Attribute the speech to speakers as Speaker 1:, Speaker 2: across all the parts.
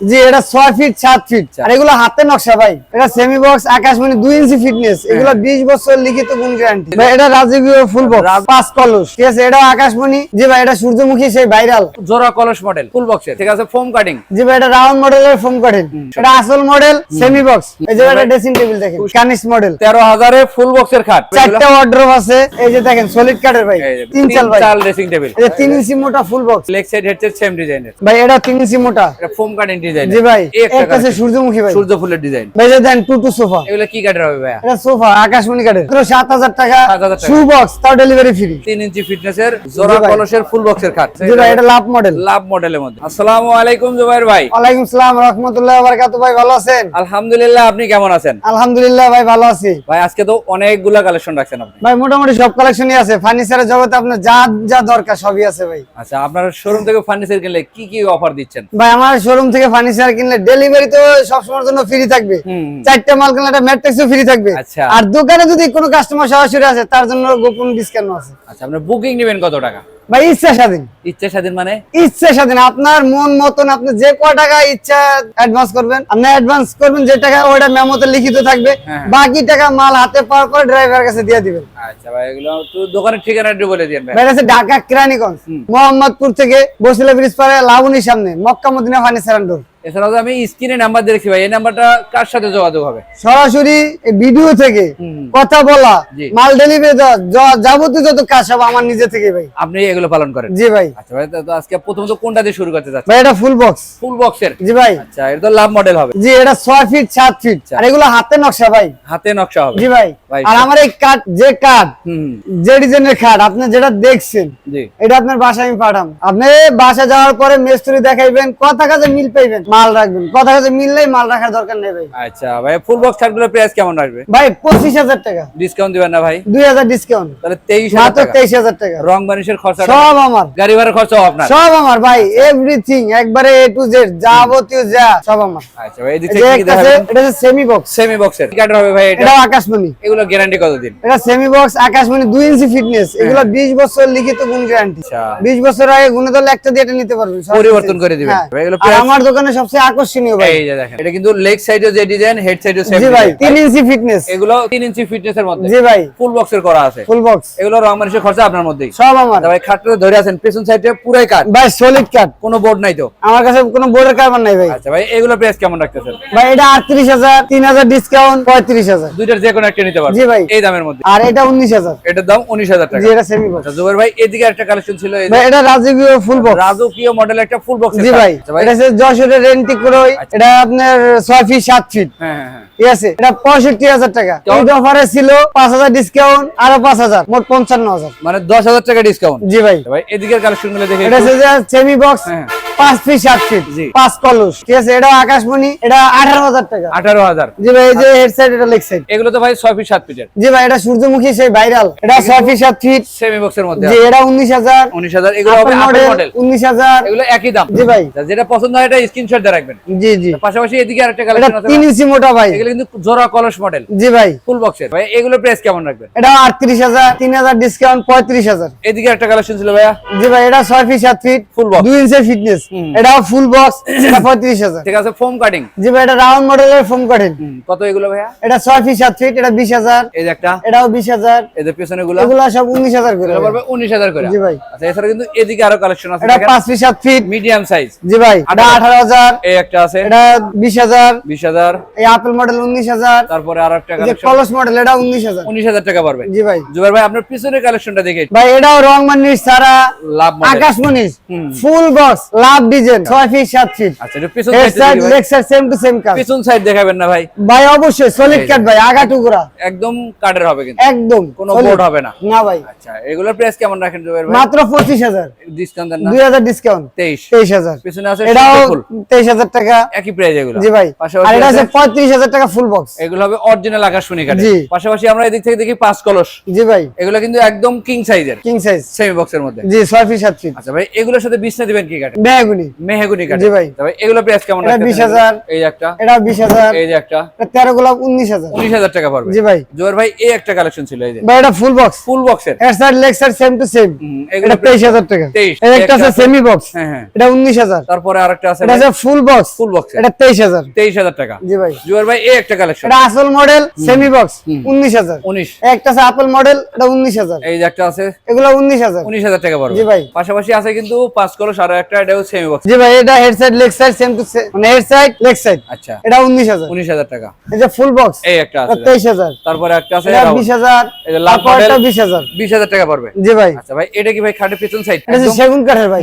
Speaker 1: জি এটা ছয় ফিট সাত ফিট আর এগুলো হাতে নকশা ভাই। এটা সেমি বক্স আকাশমণি দুই ইঞ্চি ফিটনেস এগুলো বিশ বছর লিখিত গুণ গ্যারান্টি ভাই এটা ফুল বক্স পাঁচ কলস। ঠিক আছে এটা আকাশমণি জি ভাই এটা সূর্যমুখী সেই ভাইরাল
Speaker 2: জোড়া কলস মডেল ফুল বক্সের ঠিক আছে ফোম কাটিং
Speaker 1: জি ভাই এটা রাউন্ড মডেলের ফোম কাঠের এটা আসল মডেল সেমি বক্স এই যে এটা ড্রেসিং টেবিল দেখেন কানিস মডেল
Speaker 2: তেরো হাজারে ফুল বক্সের খাট।
Speaker 1: চারটা আছে। এই যে দেখেন সলিড কাঠের ভাই। তিন চাল ভাই।
Speaker 2: চাল ড্রেসিং টেবিল
Speaker 1: তিন ইঞ্চি মোটা full box
Speaker 2: leg side headset same ডিজাইনের
Speaker 1: ভাই এটা তিন ইঞ্চি মোটা।
Speaker 2: এটা ফোম কাটিং ডিজাইন
Speaker 1: জি ভাই
Speaker 2: একটা
Speaker 1: একটা সূর্যমুখী ভাই।
Speaker 2: সূর্য ফুলের ডিজাইন
Speaker 1: ভাই দেন টু টু সোফা।
Speaker 2: এগুলো কি কাঠের হবে ভাইয়া?
Speaker 1: এটা সোফা আকাশমণি কাঠের। সাত
Speaker 2: 7,000 টাকা।
Speaker 1: শু বক্স তাও ডেলিভারি ফ্রি
Speaker 2: তিন ইঞ্চি ফিটনেসের জোড়া কলসের ফুল বক্সের খাট।
Speaker 1: জি ভাই এটা লাভ মডেল
Speaker 2: লাভ মডেলের মধ্যে। আসসালামু আলাইকুম জুবাইর ভাই।
Speaker 1: ওয়ালাইকুম সালাম রহমতুল্লাহ বারাকাত ভাই ভালো আছেন?
Speaker 2: আলহামদুলিল্লাহ আপনি কেমন আছেন?
Speaker 1: আলহামদুলিল্লাহ ভাই ভালো আছি।
Speaker 2: ভাই আজকে তো অনেকগুলা কালেকশন রাখছেন আপনি।
Speaker 1: ভাই মোটামুটি সব কালেকশনই আছে। ফার্নিচারের জগতে আপনার যা যা দরকার সবই আছে ভাই।
Speaker 2: আচ্ছা আপনার শোরুম থেকে ফার্নিচার কিনলে কি কি অফার দিচ্ছেন?
Speaker 1: ভাই আমার শোরুম থেকে ফার্নিচার কিনলে ডেলিভারি তো সবসময়ের জন্য ফ্রি থাকবে। চারটা মাল কিনলে একটা ম্যাট্রিক্সও ফ্রি থাকবে
Speaker 2: আচ্ছা।
Speaker 1: আর দোকানে যদি কোনো কাস্টমার সরাসরি আছে তার জন্য গোপন ডিসকাউন্ট আছে
Speaker 2: আচ্ছা আপনার বুকিং নেবেন কত টাকা
Speaker 1: ভাই ইচ্ছা স্বাধীন।
Speaker 2: ইচ্ছা স্বাধীন মানে?
Speaker 1: ইচ্ছা স্বাধীন। আপনার মন মতন আপনি যে ক টাকা ইচ্ছা অ্যাডভান্স করবেন আপনি অ্যাডভান্স করবেন যে টাকা ওইটা মেমোতে লিখিত থাকবে
Speaker 2: হ্যাঁ।
Speaker 1: বাকি টাকা মাল হাতে পাওয়ার পরে ড্রাইভার কাছে দিয়ে দিবেন।
Speaker 2: আচ্ছা ভাই এগুলো তো দোকানের বলে দিন ভাই।
Speaker 1: ঢাকা কিরানীগঞ্জ মোহাম্মদপুর থেকে বসিলা ব্রিজ পারে লাবণীর সামনে মক্কা মদিনা ফার্নিচার।
Speaker 2: এছাড়াও আমি স্ক্রিনে নাম্বার দেখছি ভাই এই নাম্বারটা কার সাথে যোগাযোগ হবে?
Speaker 1: সরাসরি এই ভিডিও থেকে কথা বলা মাল ডেলিভারি যাবতীয় যত কাজ সব আমার নিজে থেকে ভাই।
Speaker 2: আপনি এগুলো পালন করেন?
Speaker 1: জি ভাই।
Speaker 2: আচ্ছা ভাই তো আজকে প্রথমত কোনটা দিয়ে শুরু করতে চাচ্ছেন?
Speaker 1: ভাই এটা ফুল বক্স
Speaker 2: ফুল বক্সের
Speaker 1: জি ভাই।
Speaker 2: আচ্ছা এটা তো লাভ মডেল হবে।
Speaker 1: জি এটা ছয় ফিট সাত ফিট আর এগুলো হাতে নকশা ভাই।
Speaker 2: হাতে নকশা হবে।
Speaker 1: জি ভাই। আর আমার এই কাঠ যে
Speaker 2: হুম,
Speaker 1: যে ডিজাইনের খাট আপনি যেটা দেখছেন
Speaker 2: জি।
Speaker 1: এটা আপনার বাসায় আমি পাঠাম। আপনি বাসা যাওয়ার পরে মিস্ত্রি দেখাইবেন কথা কাজে মিল পাইবেন। মাল রাখবেন। কথা কাজে মিললেই মাল রাখার দরকার নেই ভাই।
Speaker 2: আচ্ছা ভাই ফুল বক্স ছাড়গুলোর প্রাইস কেমন আসবে
Speaker 1: ভাই পঁচিশ হাজার টাকা।
Speaker 2: ডিসকাউন্ট দিবেন না ভাই?
Speaker 1: দুই হাজার ডিসকাউন্ট
Speaker 2: তাহলে তেইশ হাজার
Speaker 1: মাত্র
Speaker 2: টাকা।
Speaker 1: তেইশ হাজার টাকা।
Speaker 2: রং বানিশের খরচা
Speaker 1: সব আমার।
Speaker 2: গাড়ি ভাড়ার খরচাও আপনার।
Speaker 1: সব আমার ভাই এভরিথিং একবারে এ টু জেড যাবতীয় যা সব আমার।
Speaker 2: আচ্ছা ভাই এদিক থেকে
Speaker 1: এটা হচ্ছে সেমি বক্স
Speaker 2: সেমি বক্সের কি কাঠের হবে ভাই এটা?
Speaker 1: এটা আকাশমণি।
Speaker 2: এগুলো গ্যারান্টি কতদিন?
Speaker 1: এটা সেমি বক্স আকাশমণি দুই ইঞ্চি ফিটনেস এগুলো বিশ বছর লিখিত গুণ গ্যারান্টি
Speaker 2: আচ্ছা।
Speaker 1: বিশ বছর আগে গুণে ধরলে একটা দিয়ে এটা নিতে পারবেন।
Speaker 2: পরিবর্তন করে দিবেন।
Speaker 1: হ্যাঁ।
Speaker 2: ভাই, এগুলো
Speaker 1: আমার দোকানে সবচেয়ে আকর্ষণীয় ভাই।
Speaker 2: এই যে দেখেন। এটা কিন্তু লেগ সাইডে যে ডিজাইন হেড সাইডে সেম
Speaker 1: জি ভাই তিন ইঞ্চি ফিটনেস
Speaker 2: এগুলো 3 ইঞ্চি মধ্যে।
Speaker 1: জি ভাই।
Speaker 2: ফুল বক্সের করা আছে।
Speaker 1: ফুল বক্স
Speaker 2: এগুলো রং বানিশের খরচা আপনার মধ্যেই।
Speaker 1: সব আমার।
Speaker 2: ভাই খাটটা ধরে আছেন পেছন সাইডে পুরাই কাট
Speaker 1: ভাই সলিড কাট
Speaker 2: কোনো বোর্ড নাই তো?
Speaker 1: আমার কাছে কোনো বোর্ডের কারবার নাই ভাই।
Speaker 2: আচ্ছা ভাই এগুলো প্রাইস কেমন রাখতেছেন?
Speaker 1: ভাই এটা আটত্রিশ হাজার তিন হাজার ডিসকাউন্ট পঁয়ত্রিশ হাজার।
Speaker 2: দুইটার যে কোনো একটা নিতে পারবেন।
Speaker 1: জি ভাই।
Speaker 2: এই দামের মধ্যে।
Speaker 1: আর এটা উনিশ হাজার।
Speaker 2: এটার দাম 19000 টাকা।
Speaker 1: জি এটা সেমি বক্স
Speaker 2: জুবাইর ভাই এদিকে একটা কালেকশন ছিল
Speaker 1: ভাই এটা রাজকীয় ফুল বক্স
Speaker 2: রাজকীয় মডেল একটা ফুল বক্স
Speaker 1: জি ভাই
Speaker 2: আচ্ছা
Speaker 1: এটা যশোরের রেন্টি ক্রয় এটা আপনার ছয় ফিট সাত ফিট
Speaker 2: হ্যাঁ হ্যাঁ হ্যাঁ।
Speaker 1: ঠিক আছে? এটা পঁয়ষট্টি হাজার টাকা। ঈদ অফারে ছিল পাঁচ হাজার ডিসকাউন্ট আরও পাঁচ হাজার মোট পঞ্চান্ন হাজার।
Speaker 2: মানে 10000 টাকা ডিসকাউন্ট
Speaker 1: জি ভাই।
Speaker 2: ভাই এদিকের কালেকশনগুলো দেখে
Speaker 1: এটা সেমি বক্স। পাঁচ সাত ফিট পাঁচ কলস। ঠিক আছে এটা আকাশমণি এটা আঠারো হাজার টাকা।
Speaker 2: 18000
Speaker 1: জি ভাই এই যে হেড সাইড এটা লেগ সাইড
Speaker 2: এগুলো তো ভাই 6 ফিট 7 ফিটের
Speaker 1: জি ভাই এটা সূর্যমুখী সেই ভাইরাল এটা ছয় সাত ফিট
Speaker 2: সেমি বক্সের মধ্যে
Speaker 1: জি এটা উনিশ হাজার।
Speaker 2: 19000 এগুলো হবে মডেল
Speaker 1: উনিশ হাজার।
Speaker 2: এগুলো একই দাম।
Speaker 1: জি ভাই।
Speaker 2: আচ্ছা, যেটা পছন্দ হয় এটা স্ক্রিনশট দিয়ে রাখবেন।
Speaker 1: জি জি।
Speaker 2: পাশাপাশি এদিকে আরেকটা
Speaker 1: এটা
Speaker 2: কালেকশন আছে
Speaker 1: তিন ইঞ্চি মোটা ভাই।
Speaker 2: এগুলো কিন্তু জোড়া কলস মডেল
Speaker 1: জি ভাই।
Speaker 2: ফুল বক্সের ভাই এগুলো প্রাইস কেমন রাখবেন?
Speaker 1: এটা আটত্রিশ হাজার তিন হাজার ডিসকাউন্ট পঁয়ত্রিশ হাজার।
Speaker 2: এদিকে একটা কালেকশন ছিল ভাইয়া।
Speaker 1: জি ভাই এটা ছয় ফিট সাত ফিট
Speaker 2: ফুল box।
Speaker 1: দুই ইঞ্চি ফিটনেস ফুল বক্স এটা পঁয়ত্রিশ হাজার।
Speaker 2: ঠিক আছে ফোম কাটিং
Speaker 1: জি ভাই এটা রাউন্ড মডেলের ফোম কাঠেন
Speaker 2: কত এগুলো ভাইয়া?
Speaker 1: এটা ছয় ফিট সাত ফিট এটা বিশ হাজার।
Speaker 2: এই যে একটা।
Speaker 1: এটাও বিশ হাজার।
Speaker 2: এদের পেছনে গুলো
Speaker 1: এগুলা সব উনিশ হাজার করে
Speaker 2: এগুলো পড়বে 19000 করে।
Speaker 1: জি ভাই।
Speaker 2: আচ্ছা এছাড়া কিন্তু এদিকে আরও কালেকশন আছে
Speaker 1: এটা পাঁচ ফিট সাত ফিট
Speaker 2: মিডিয়াম সাইজ
Speaker 1: জি ভাই এটা আঠারো। হাজার।
Speaker 2: এই একটা আছে।
Speaker 1: এটা বিশ হাজার।
Speaker 2: 20000
Speaker 1: এই আপেল মডেল উনিশ হাজার।
Speaker 2: তারপরে আরও একটা
Speaker 1: এই কলস মডেল এটা উনিশ হাজার।
Speaker 2: 19000 টাকা পড়বে।
Speaker 1: জি ভাই।
Speaker 2: জুবাইর ভাই আপনার পিছনের কালেকশনটা দেখে
Speaker 1: ভাই এটাও রং মানিস সারা
Speaker 2: লাভ
Speaker 1: আকাশমণি ফুল বক্স লাভ ডিজাইন। ছয় ফিট সাত ফিট
Speaker 2: আচ্ছা এটা পিছন
Speaker 1: side side same to same কাজ
Speaker 2: পিছন সাইড দেখাবেন না ভাই।
Speaker 1: ভাই অবশ্যই সলিড কাট ভাই আগা টুকরা।
Speaker 2: একদম কাঠের হবে কিন্তু।
Speaker 1: একদম
Speaker 2: কোনো বোর্ড হবে না।
Speaker 1: না ভাই।
Speaker 2: আচ্ছা এগুলোর প্রাইস কেমন রাখেন জুবাইর ভাই?
Speaker 1: মাত্র পঁচিশ হাজার।
Speaker 2: ডিসকাউন্ট দেন না।
Speaker 1: দুই হাজার ডিসকাউন্ট
Speaker 2: 23
Speaker 1: তেইশ হাজার।
Speaker 2: পিছনে আছে
Speaker 1: এটাও
Speaker 2: ফুল
Speaker 1: তেইশ হাজার টাকা।
Speaker 2: একই প্রাইস এগুলো।
Speaker 1: জি ভাই।
Speaker 2: পাশাপাশি
Speaker 1: আর এটা
Speaker 2: আছে-
Speaker 1: আছে পঁয়ত্রিশ হাজার টাকা ফুল বক্স
Speaker 2: এগুলো হবে অরিজিনাল আকাশমণি পাশাপাশি আমরা এদিক থেকে দেখি পাঁচ কলস।
Speaker 1: জি ভাই।
Speaker 2: এগুলো কিন্তু একদম কিং সাইজের
Speaker 1: কিং সাইজ
Speaker 2: সেমি বক্সের মধ্যে।
Speaker 1: জি ছয় ফিট সাত ফিট
Speaker 2: আচ্ছা ভাই এগুলোর সাথে বিছনা দিবেন কি কাঠে
Speaker 1: ব্যাগ মেহগুনি।
Speaker 2: মেহগুনি কাঠের।
Speaker 1: জি ভাই।
Speaker 2: তবে এগুলো প্রাইস কেমন
Speaker 1: এটা 20,000
Speaker 2: এই একটা।
Speaker 1: এটা বিশ হাজার।
Speaker 2: এই যে একটা।
Speaker 1: এটা তেরো গোলাপ উনিশ হাজার।
Speaker 2: টাকা পড়বে।
Speaker 1: জি ভাই।
Speaker 2: জোয়ার ভাই এই একটা কালেকশন ছিল এই যে।
Speaker 1: ভাই এটা ফুল বক্স
Speaker 2: ফুল বক্সের
Speaker 1: এর। Side leg side same to same এটা তেইশ হাজার টাকা।
Speaker 2: 23
Speaker 1: এর একটা আছে সেমি বক্স
Speaker 2: হ্যাঁ হ্যাঁ।
Speaker 1: এটা উনিশ হাজার।
Speaker 2: তারপরে আরেকটা আছে
Speaker 1: এটা আছে ফুল বক্স
Speaker 2: ফুল বক্সের
Speaker 1: এটা তেইশ হাজার।
Speaker 2: টাকা।
Speaker 1: জি ভাই।
Speaker 2: জোয়ার ভাই এই একটা কালেকশন
Speaker 1: এটা আসল মডেল সেমি বক্স উনিশ হাজার।
Speaker 2: উনিশ।
Speaker 1: একটা আছে আপেল মডেল এটা উনিশ হাজার।
Speaker 2: এই যে একটা আছে।
Speaker 1: এগুলো উনিশ হাজার।
Speaker 2: উনিশ হাজার টাকা পড়বে।
Speaker 1: জি ভাই।
Speaker 2: পাশাপাশি আছে কিন্তু পাঁচ করো সাড়ে একটা এটাও সেমি বক্স
Speaker 1: জি ভাই এটা head side leg side same to মানে হেড সাইড লেগ সাইড
Speaker 2: আচ্ছা।
Speaker 1: এটা উনিশ হাজার।
Speaker 2: উনিশ হাজার টাকা।
Speaker 1: এই যে ফুল বক্স
Speaker 2: এই একটা আছে।
Speaker 1: তেইশ হাজার।
Speaker 2: তারপরে একটা আছে
Speaker 1: এটা বিশ হাজার
Speaker 2: এই যে লাভ মডেল
Speaker 1: এটা বিশ হাজার।
Speaker 2: বিশ হাজার টাকা পড়বে।
Speaker 1: জি ভাই।
Speaker 2: আচ্ছা ভাই এটা কি ভাই খাটের পিছন সাইড
Speaker 1: এটা সেগুন কাঠের ভাই।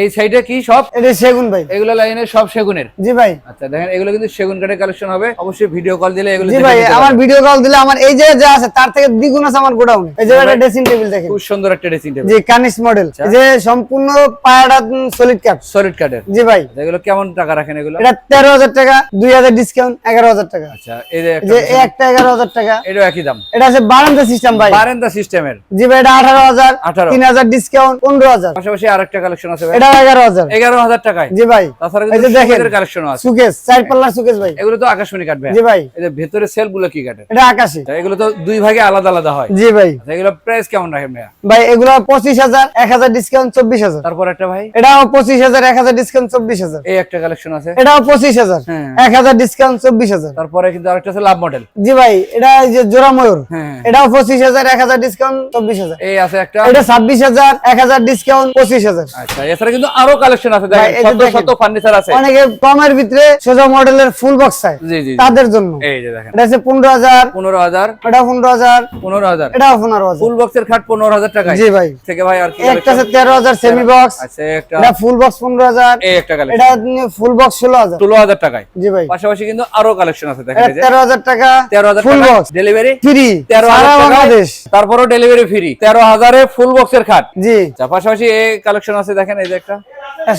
Speaker 2: এই সাইডে কি সব?
Speaker 1: এটা সেগুন ভাই।
Speaker 2: এগুলো লাইনের সব সেগুনের?
Speaker 1: জি ভাই।
Speaker 2: আচ্ছা দেখেন এগুলো কিন্তু সেগুন কাঠের কালেকশন হবে। অবশ্যই ভিডিও কল দিলে এগুলো
Speaker 1: জি ভাই আমার ভিডিও কল দিলে আমার এই যে যা আছে তার থেকে দ্বিগুণ আছে আমার গোডাউনে এই যে একটা ড্রেসিং টেবিল দেখেন।
Speaker 2: খুব সুন্দর একটা ড্রেসিং টেবিল
Speaker 1: জি কানিস মডেল
Speaker 2: আচ্ছা।
Speaker 1: যে সম্পূর্ণ পায়াটা সলিড ক্যাপ
Speaker 2: সলিড কাঠের
Speaker 1: জি ভাই।
Speaker 2: এগুলো কেমন টাকা রাখেন এগুলো?
Speaker 1: এটা তেরো হাজার টাকা দুই হাজার ডিসকাউন্ট এগারো হাজার টাকা।
Speaker 2: আচ্ছা এই যে
Speaker 1: যে
Speaker 2: একটা
Speaker 1: এই একটা এগারো হাজার টাকা।
Speaker 2: এটাও একই দাম।
Speaker 1: এটা আছে বারান্দা সিস্টেম ভাই।
Speaker 2: বারেন্দা সিস্টেমের
Speaker 1: জি ভাই এটা আঠারো হাজার
Speaker 2: 18
Speaker 1: তিন হাজার ডিসকাউন্ট পনেরো হাজার।
Speaker 2: পাশাপাশি আরেকটা কালেকশন আছে ভাই।
Speaker 1: এটা এগারো হাজার।
Speaker 2: এগারো হাজার টাকায়।
Speaker 1: জি ভাই।
Speaker 2: তাছাড়া
Speaker 1: এই যে দেখেন
Speaker 2: কালেকশন আছে।
Speaker 1: সুকেস চার পাল্লার সুকেস ভাই।
Speaker 2: এগুলো তো আকাশমণি কাটবে
Speaker 1: জি ভাই।
Speaker 2: এই যে ভেতরে সেল কি কাটে
Speaker 1: এটা আকাশি।
Speaker 2: আচ্ছা, এগুলো তো দুই ভাগে আলাদা আলাদা হয়।
Speaker 1: জি ভাই।
Speaker 2: আচ্ছা, এগুলো প্রাইস কেমন রাখেন ভাইয়া?
Speaker 1: ভাই এগুলো পঁচিশ হাজার এক হাজার ডিসকাউন্ট চব্বিশ হাজার।
Speaker 2: তারপর একটা ভাই?
Speaker 1: এটাও পঁচিশ হাজার ডিসকাউন্ট চব্বিশ হাজার।
Speaker 2: এই একটা কালেকশন আছে।
Speaker 1: এটাও পঁচিশ হাজার।
Speaker 2: হ্যাঁ।
Speaker 1: ডিসকাউন্ট
Speaker 2: তারপরে কিন্তু আরেকটা আছে লাভ মডেল
Speaker 1: জি ভাই এটা এই যে জোড়া ময়ূর
Speaker 2: হ্যাঁ।
Speaker 1: এটাও পঁচিশ হাজার এক হাজার ডিসকাউন্ট চব্বিশ হাজার।
Speaker 2: এই আছে একটা।
Speaker 1: এটা হাজার এক হাজার ডিসকাউন্ট পঁচিশ হাজার।
Speaker 2: আচ্ছা এছাড়া কিন্তু আরও কালেকশন আছে দেখেন শত শত ফার্নিচার আছে।
Speaker 1: অনেকে কমের ভিতরে সোজা মডেলের ফুল বক্স চায়
Speaker 2: জি জি জি।
Speaker 1: তাদের জন্য।
Speaker 2: এই যে দেখেন।
Speaker 1: এটা হাজার
Speaker 2: পনেরো হাজার।
Speaker 1: এটা পনেরো হাজার
Speaker 2: পনেরো হাজার।
Speaker 1: এটাও পনেরো হাজার।
Speaker 2: ফুল বক্সের খাট পনেরো হাজার টাকায়।
Speaker 1: জি ভাই।
Speaker 2: থেকে ভাই আর কি
Speaker 1: একটা আছে
Speaker 2: collection?
Speaker 1: তেরো হাজার সেমি বক্স
Speaker 2: আচ্ছা একটা।
Speaker 1: এটা ফুল বক্স পনেরো হাজার।
Speaker 2: এই একটা কালেকশন
Speaker 1: এটা ফুল বক্স ষোলো হাজার।
Speaker 2: ষোলো হাজার টাকায়।
Speaker 1: জি ভাই।
Speaker 2: পাশাপাশি কিন্তু আরও কালেকশন আছে দেখেন
Speaker 1: এটা
Speaker 2: এই যে।
Speaker 1: তেরো হাজার টাকা
Speaker 2: তেরো হাজার
Speaker 1: ফুল বক্স
Speaker 2: ডেলিভারি
Speaker 1: ফ্রি
Speaker 2: তেরো
Speaker 1: সারা
Speaker 2: হাজার টাকা
Speaker 1: বাংলাদেশ।
Speaker 2: তারপরও ডেলিভারি ফ্রি তেরো হাজারে ফুল বক্সের খাট।
Speaker 1: জি।
Speaker 2: আচ্ছা পাশাপাশি এই কালেকশন আছে দেখেন এই যে
Speaker 1: এটা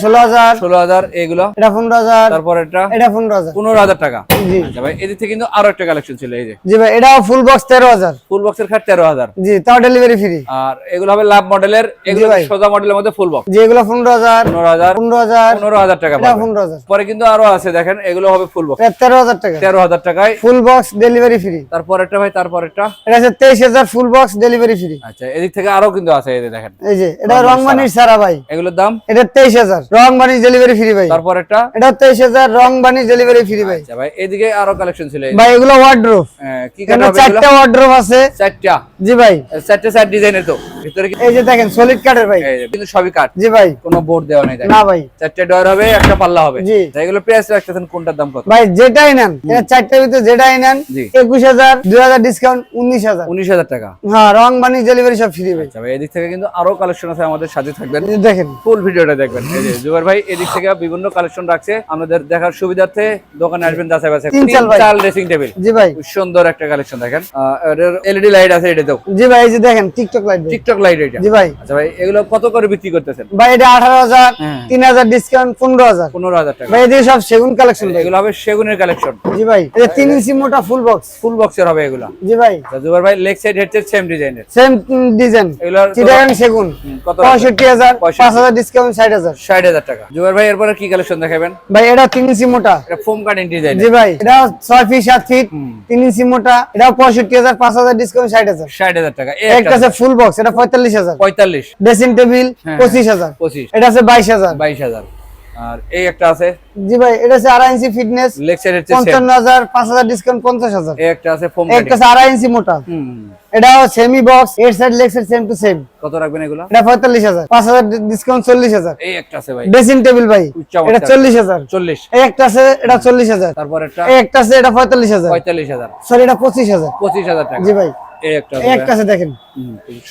Speaker 1: ষোলো হাজার।
Speaker 2: ষোলো হাজার এগুলো।
Speaker 1: এটা পনেরো হাজার।
Speaker 2: তারপর এটা?
Speaker 1: এটা পনেরো হাজার।
Speaker 2: পনেরো হাজার টাকা।
Speaker 1: জি।
Speaker 2: ভাই এদিক থেকে কিন্তু আরও একটা কালেকশন ছিল এই যে।
Speaker 1: জি ভাই এটাও ফুল বক্স তেরো হাজার।
Speaker 2: ফুল বক্সের খাট তেরো হাজার।
Speaker 1: জি তাও ডেলিভারি ফ্রি
Speaker 2: আর এগুলো হবে লাভ মডেলের এগুলো সোজা মডেলের মধ্যে ফুল বক্স
Speaker 1: জি পনেরো হাজার।
Speaker 2: পনেরো হাজার।
Speaker 1: পনেরো হাজার।
Speaker 2: পনেরো হাজার টাকা
Speaker 1: পনেরো হাজার।
Speaker 2: পরে কিন্তু আরও আছে দেখেন এগুলো হবে ফুল বক্স
Speaker 1: তেরো হাজার টাকা।
Speaker 2: তেরো হাজার টাকায়।
Speaker 1: ফুল বক্স ডেলিভারি ফ্রি
Speaker 2: তারপর একটা ভাই তারপর একটা।
Speaker 1: এটা তেইশ হাজার ফুল বক্স ডেলিভারি ফ্রি
Speaker 2: আচ্ছা এদিক থেকে আরও কিন্তু আছে এই দেখেন।
Speaker 1: এই যে এটা রংবানির সারা ভাই।
Speaker 2: এগুলোর দাম?
Speaker 1: এটা তেইশ হাজার। রং বানিশ ডেলিভারি ফ্রি ভাই।
Speaker 2: তারপর
Speaker 1: এটা তেইশ হাজার রং বানি ডেলিভারি ফ্রি ভাই
Speaker 2: ভাই এদিকে আরও কালেকশন ছিল।
Speaker 1: ভাই এগুলো ওয়ার্ড্রোপ
Speaker 2: কি?
Speaker 1: চারটা ওয়ার্ড্রোপ আছে।
Speaker 2: চারটা।
Speaker 1: জি ভাই।
Speaker 2: চারটে চার ডিজাইনের তো। ভিতরে কি-
Speaker 1: এই যে দেখেন সলিড কাঠের ভাই।
Speaker 2: কিন্তু সবই কাঠ
Speaker 1: জি ভাই।
Speaker 2: কোনো বোর্ড দেওয়া নেই
Speaker 1: না ভাই।
Speaker 2: চারটে ডয়ার হবে একটা পাল্লা হবে।
Speaker 1: জি।
Speaker 2: এগুলো প্রাইস রাখতেছেন কোনটার দাম কত?
Speaker 1: ভাই যেটাই নেন এটা চারটার ভিতরে যেটাই নেন
Speaker 2: জি।
Speaker 1: একুশ হাজার দুই হাজার ডিসকাউন্ট উনিশ হাজার।
Speaker 2: টাকা।
Speaker 1: হ্যাঁ রং বানিশ ডেলিভারি সব ফ্রি ভাই।
Speaker 2: আচ্ছা ভাই এদিক থেকে কিন্তু আরও কালেকশন আছে আমাদের সাথে থাকবেন।
Speaker 1: দেখেন।
Speaker 2: ফুল ভিডিওটা দেখবেন। এই যে জুবাইর ভাই এদিক থেকে বিভিন্ন কালেকশন রাখছে। আমাদের দেখার সুবিধার্থে দোকানে আসবেন
Speaker 1: তিন চাল
Speaker 2: ড্রেসিং টেবিল
Speaker 1: জি ভাই।
Speaker 2: সুন্দর একটা কালেকশন দেখেন। এলইডি লাইট আছে এটাতেও
Speaker 1: জি ভাই এই যে দেখেন টিকটক লাইট
Speaker 2: টিকটক লাইট এটা।
Speaker 1: জি ভাই।
Speaker 2: আচ্ছা ভাই এগুলো কত করে বিক্রি করতেছেন?
Speaker 1: ভাই এটা আঠারো হাজার
Speaker 2: হ্যাঁ।
Speaker 1: তিন হাজার ডিসকাউন্ট পনেরো হাজার।
Speaker 2: পনেরো হাজার টাকা।
Speaker 1: ভাই এদিকে সব সেগুন কালেকশন
Speaker 2: এগুলো হবে সেগুনের কালেকশন
Speaker 1: জি ভাই এই যে তিন ইঞ্চি মোটা ফুল বক্স
Speaker 2: ফুল বক্সের হবে এগুলো।
Speaker 1: জি ভাই।
Speaker 2: আচ্ছা, জুবাইর ভাই লেগ সাইড হেডসেট সেম ডিজাইনের
Speaker 1: সেম ডিজাইন
Speaker 2: এগুলোর
Speaker 1: চিটাগাং সেগুন।
Speaker 2: কত
Speaker 1: পঁয়ষট্টি হাজার
Speaker 2: পঁয়ষট্টি।
Speaker 1: পাঁচ হাজার ডিসকাউন্ট ষাট হাজার।
Speaker 2: ষাট হাজার টাকা। জুবাইর ভাই এরপরে কি কালেকশন দেখাবেন?
Speaker 1: ভাই এটা তিন ইঞ্চি মোটা।
Speaker 2: এটা ফোম কাটিং ডিজাইন
Speaker 1: জি ভাই এটা ছয় ফিট সাত ফিট তিন ইঞ্চি মোটা। এটা পঁয়ষট্টি হাজার পাঁচ হাজার ডিসকাউন্ট ষাট হাজার।
Speaker 2: ষাট হাজার টাকা। এই
Speaker 1: একটা আছে ফুল বক্স এটা পঁয়তাল্লিশ হাজার।
Speaker 2: পঁয়তাল্লিশ।
Speaker 1: ড্রেসিং টেবিল
Speaker 2: হ্যাঁ,
Speaker 1: পঁচিশ হাজার।
Speaker 2: পঁচিশ।
Speaker 1: এটা আছে বাইশ হাজার।
Speaker 2: বাইশ হাজার। আর এই একটা আছে?
Speaker 1: জি ভাই এটা আছে আড়াই ইঞ্চি ফিটনেস হাজার পাঁচ হাজার ডিসকাউন্ট পঞ্চাশ হাজার।
Speaker 2: এই একটা আছে ফোম
Speaker 1: একটা
Speaker 2: কাটিং
Speaker 1: আছে আড়াই ইঞ্চি মোটা।
Speaker 2: হুম।
Speaker 1: এটাও সেমি বক্স এর side leg side same to same
Speaker 2: কত রাখবেন এগুলো?
Speaker 1: এটা পঁয়তাল্লিশ হাজার। পাঁচ হাজার ডিসকাউন্ট চল্লিশ হাজার।
Speaker 2: এই একটা আছে ভাই।
Speaker 1: ড্রেসিং টেবিল ভাই এটা চল্লিশ হাজার।
Speaker 2: চল্লিশ।
Speaker 1: এই একটা আছে এটা চল্লিশ হাজার।
Speaker 2: তারপর একটা?
Speaker 1: এই একটা আছে এটা পঁয়তাল্লিশ হাজার।
Speaker 2: পঁয়তাল্লিশ হাজার।
Speaker 1: সরি এটা পঁচিশ হাজার।
Speaker 2: পঁচিশ হাজার টাকা।
Speaker 1: জি ভাই।
Speaker 2: এই একটা
Speaker 1: এই একটা আছে দেখেন।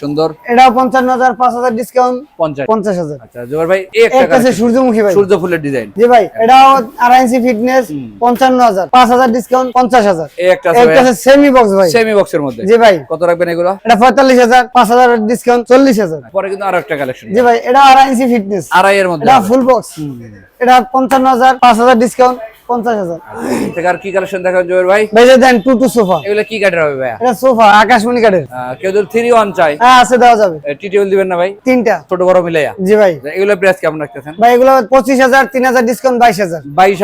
Speaker 2: সুন্দর।
Speaker 1: এটা পঞ্চান্ন হাজার পাঁচ হাজার ডিসকাউন্ট
Speaker 2: পঞ্চাশ।
Speaker 1: পঞ্চাশ হাজার।
Speaker 2: আচ্ছা জোয়ার ভাই এই একটা
Speaker 1: আছে সূর্যমুখী ভাই।
Speaker 2: সূর্য ফুলের ডিজাইন।
Speaker 1: জি ভাই এটাও আড়াই ইঞ্চি ফিটনেস পঞ্চান্ন হাজার পাঁচ হাজার ডিসকাউন্ট পঞ্চাশ হাজার।
Speaker 2: এই একটা
Speaker 1: এই একটা আছে সেমি বক্স ভাই।
Speaker 2: সেমি বক্সের মধ্যে।
Speaker 1: জি ভাই।
Speaker 2: কত রাখবেন এগুলো?
Speaker 1: এটা পঁয়তাল্লিশ হাজার পাঁচ হাজার ডিসকাউন্ট চল্লিশ হাজার।
Speaker 2: পরে কিন্তু আরও একটা কালেকশন
Speaker 1: জি ভাই এটা আড়াই ইঞ্চি ফিটনেস
Speaker 2: আড়াই এর মধ্যে
Speaker 1: এটা ফুল বক্স এটা পঞ্চান্ন হাজার পাঁচ হাজার ডিসকাউন্ট পঞ্চাশ হাজার।
Speaker 2: এর থেকে আর কি কালেকশন দেখাবেন জুবের ভাই?
Speaker 1: বেজে দেন টু টু সোফা।
Speaker 2: এগুলো কি কাঠের হবে ভাইয়া?
Speaker 1: এটা সোফা আকাশমণি কাঠের।
Speaker 2: কেউ যদি থ্রি ওয়ান চাই
Speaker 1: হ্যাঁ আছে দেওয়া যাবে।
Speaker 2: টি টেবিল দিবেন না ভাই?
Speaker 1: তিনটা।
Speaker 2: ছোট বড় মিলাইয়া?
Speaker 1: জি ভাই।
Speaker 2: এগুলো প্রাইস কেমন রাখতেছেন?
Speaker 1: ভাই এগুলো পঁচিশ হাজার ডিসকাউন্ট বাইশ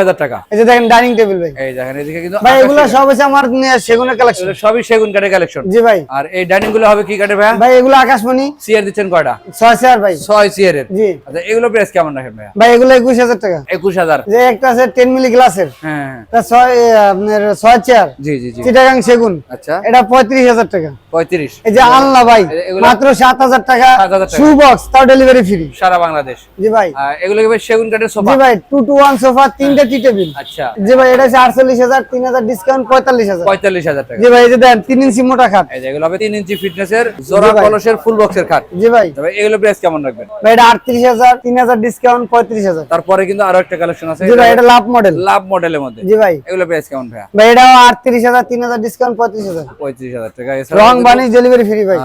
Speaker 1: হাজার।
Speaker 2: টাকা।
Speaker 1: এই যে দেখেন ডাইনিং টেবিল ভাই।
Speaker 2: এই দেখেন এদিকে কিন্তু
Speaker 1: ভাই
Speaker 2: আকাশি
Speaker 1: সব হচ্ছে আমার সেগুনের কালেকশন
Speaker 2: সবই সেগুন কাঠের কালেকশন
Speaker 1: জি ভাই।
Speaker 2: আর এই ডাইনিংগুলো হবে কি কাঠের ভাইয়া?
Speaker 1: ভাই এগুলো আকাশমণি।
Speaker 2: সিয়ার দিচ্ছেন কয়টা?
Speaker 1: ছয় চেয়ার ভাই।
Speaker 2: ছয় এর।
Speaker 1: জি।
Speaker 2: আচ্ছা এগুলো প্রাইস কেমন রাখেন ভাইয়া?
Speaker 1: ভাই এগুলো একুশ হাজার টাকা।
Speaker 2: একুশ হাজার।
Speaker 1: যে একটা আছে টেন মিলি গ্লাসের
Speaker 2: হ্যাঁ। হ্যাঁ।
Speaker 1: ছয় আপনার ছয় চেয়ার?
Speaker 2: জি জি জি।
Speaker 1: চিটাগাং সেগুন।
Speaker 2: আচ্ছা।
Speaker 1: এটা পঁয়ত্রিশ হাজার টাকা।
Speaker 2: পঁয়ত্রিশ।
Speaker 1: এই যে ভাই মাত্র সাত হাজার টাকা শু বক্স তাও ডেলিভারি ফ্রি
Speaker 2: সারা বাংলাদেশ।
Speaker 1: জি ভাই।
Speaker 2: এগুলো কি ভাই সেগুন কাঠের সোফা।
Speaker 1: জি ভাই টু টু ওয়ান সোফা তিনটা টি টেবিল
Speaker 2: আচ্ছা।
Speaker 1: জি ভাই এটা হচ্ছে আটচল্লিশ হাজার তিন হাজার ডিসকাউন্ট পঁয়তাল্লিশ হাজার।
Speaker 2: পঁয়তাল্লিশ হাজার টাকা।
Speaker 1: জি ভাই এই যে দেন তিন ইঞ্চি মোটা খাট।
Speaker 2: এই যে এগুলো হবে তিন ইঞ্চি ফিটনেসের জোড়া কলসের ফুল বক্সের খাট।
Speaker 1: জি ভাই।
Speaker 2: তবে এগুলো প্রাইস কেমন রাখবেন?
Speaker 1: ভাই এটা আটত্রিশ হাজার তিন হাজার ডিসকাউন্ট পঁয়ত্রিশ হাজার।
Speaker 2: তারপরে কিন্তু আরও একটা কালেকশন আছে।
Speaker 1: জি ভাই এটা লাভ মডেল
Speaker 2: লাভ মডেলের মধ্যে।
Speaker 1: জি ভাই।
Speaker 2: এগুলো প্রাইস কেমন ভাইয়া?
Speaker 1: ভাই এটাও আটত্রিশ হাজার তিন হাজার ডিসকাউন্ট পঁয়ত্রিশ হাজার।
Speaker 2: পঁয়ত্রিশ হাজার
Speaker 1: রং বানিশ ডেলিভারি ফ্রি ভাই।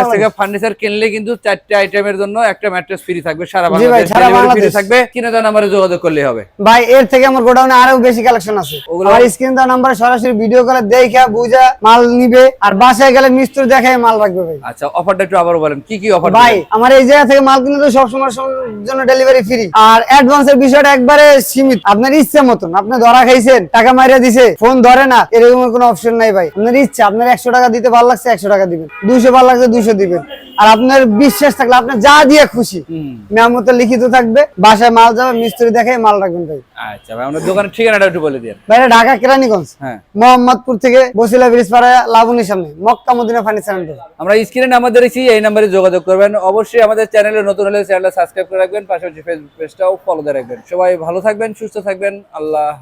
Speaker 2: কাছ থেকে ফার্নিচার কিনলে কিন্তু চারটে আইটেমের জন্য একটা ম্যাট্রেস ফ্রি থাকবে সারা
Speaker 1: জি ভাই,
Speaker 2: বাংলাদেশ
Speaker 1: সারা বাংলাদেশ।
Speaker 2: থাকবে। কিনে দেওয়া নাম্বারে যোগাযোগ করলেই হবে।
Speaker 1: ভাই এর থেকে আমার গোডাউনে আরও বেশি কালেকশন আছে। আমার স্ক্রিন নাম্বারে সরাসরি ভিডিও কলে দেখা বুঝা মাল নিবে। আর বাসায় গেলে মিস্ত্রি দেখায় মাল রাখবে ভাই।
Speaker 2: আচ্ছা অফারটা একটু আবার বলেন কি কি অফার
Speaker 1: ভাই আমার এই জায়গা থেকে মাল কিনে তো সবসময় জন্য ডেলিভারি ফ্রি আর অ্যাডভান্সের বিষয়টা একবারে সীমিত। আপনার ইচ্ছে মতন। আপনি ধরা খাইছেন টাকা মাইরা দিছে ফোন ধরে না এরকম কোনো অপশন নাই ভাই। আপনার ইচ্ছা আপনার একশো টাকা দিতে ভালো লাগছে একশো টাকা দিবেন। দুইশো ভালো লাগছে দুইশো দিবেন। আর আপনার বিশ্বাস থাকলে আপনি যা দিয়ে খুশি মেয়ামতো লিখিত থাকবে বাসায় মাল যাবে মিস্ত্রি দেখে মাল রাখবেন ভাই।
Speaker 2: আচ্ছা ভাই আমাদের দোকানের ঠিকানাটা একটু বলে দিন
Speaker 1: ভাই ঢাকা কেরানীগঞ্জ
Speaker 2: হ্যাঁ।
Speaker 1: মোহাম্মদপুর থেকে বসিলা ব্রিজ পাড়া লাবণীর সামনে মক্কা মদিনা ফার্নিচার
Speaker 2: আমরা স্ক্রিনে নাম্বার এই নাম্বারে যোগাযোগ করবেন। অবশ্যই আমাদের চ্যানেলে নতুন হলে চ্যানেলটা সাবস্ক্রাইব করে রাখবেন পাশাপাশি ফেসবুক পেজটাও ফলো দিয়ে রাখবেন। সবাই ভালো থাকবেন সুস্থ থাকবেন আল্লাহ।